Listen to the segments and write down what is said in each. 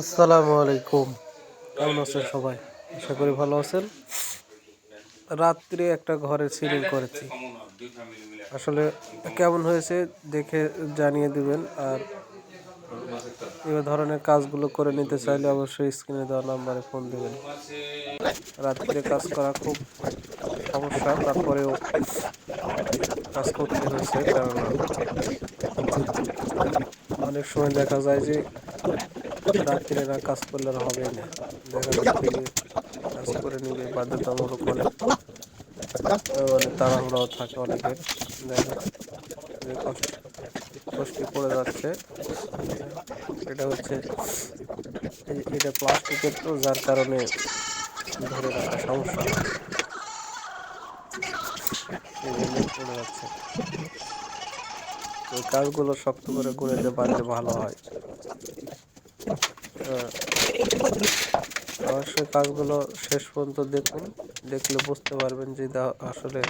আসসালামু আলাইকুম। কেমন আছেন সবাই? আশা করি ভালো আছেন। রাত্রে একটা ঘরে সিলিং করেছি। আসলে কেমন হয়েছে দেখে জানিয়ে দিবেন। আর এই ধরনের কাজগুলো করে নিতে চাইলে অবশ্যই স্ক্রিনে দেওয়া নাম্বারে ফোন দিবেন। রাত্রে কাজ করা খুব সমস্যা, তারপরেও কাজ করতে হয়েছে। কারণ অনেক সময় দেখা যায় যে না কাজ করলে হবে না। দেখা যাচ্ছে কাজ করে নিবে, বাধ্যতামূলক অনেক মানে তাড়াহুড়াও থাকে অনেকের দেখা কষ্ট পড়ে যাচ্ছে। এটা হচ্ছে এটা প্লাস্টিকের তো যার কারণে ধরে রাখা সমস্যা। কাজগুলো শক্ত করে করে দিতে পারলে ভালো হ্যাঁ। অবশ্যই কাজগুলো শেষ পর্যন্ত দেখুন। দেখলে বুঝতে পারবেন যে আসলে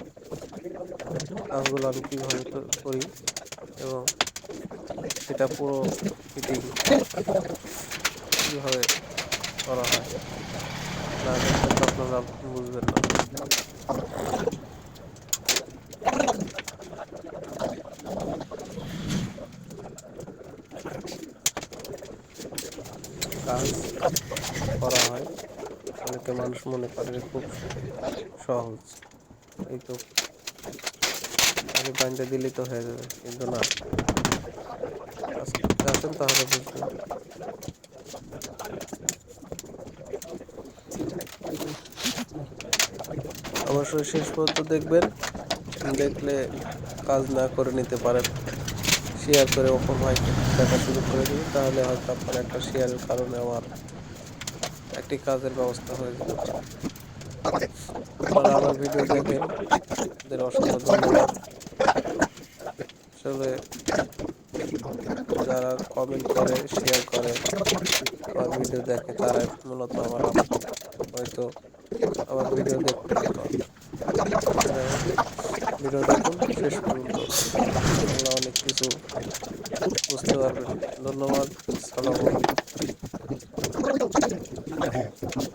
কাজগুলো আমি কীভাবে করি এবং সেটা পুরো ফিটিং কীভাবে করা হয়, না আপনারা বুঝবেন না কাজ করা হয় অনেকে মানুষ মনে করে খুব সহজ। এই তো আগে বাইনটা দিলেই তো হয়ে যাবে, কিন্তু না। কাজ আসেন তাহলে বুঝবেন অবশ্যই শেষ পর্যন্ত দেখবেন, দেখলে কাজ না করে নিতে পারেন। শেয়ার করে অপর ভাইকে দেখা শুরু করে দিন, তাহলে হয়তো আপনার একটা শেয়ারের কারণে আমার একটি কাজের ব্যবস্থা হয়ে পারে আপনারা আমার ভিডিও দেখেন ওদের অসংখ্য ধন্যবাদ। আসলে যারা কমেন্ট করে শেয়ার করে আমার ভিডিও দেখে তারা মূলত আমার হয়তো আমার ভিডিও দেখতে ভিডিও দেখুন শেষ পর্যন্ত। আল্লাহ অনেক কিছু বুঝতে পারবেন ধন্যবাদ সালাম have to.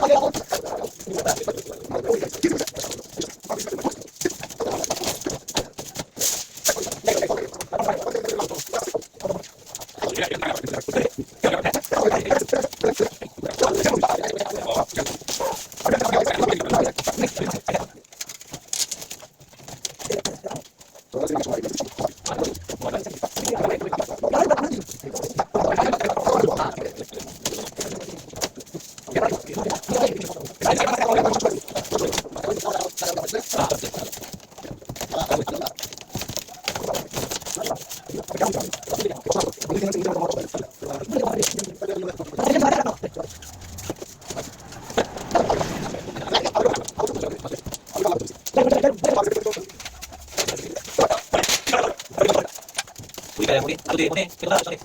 Gracias. Gracias.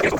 Gracias.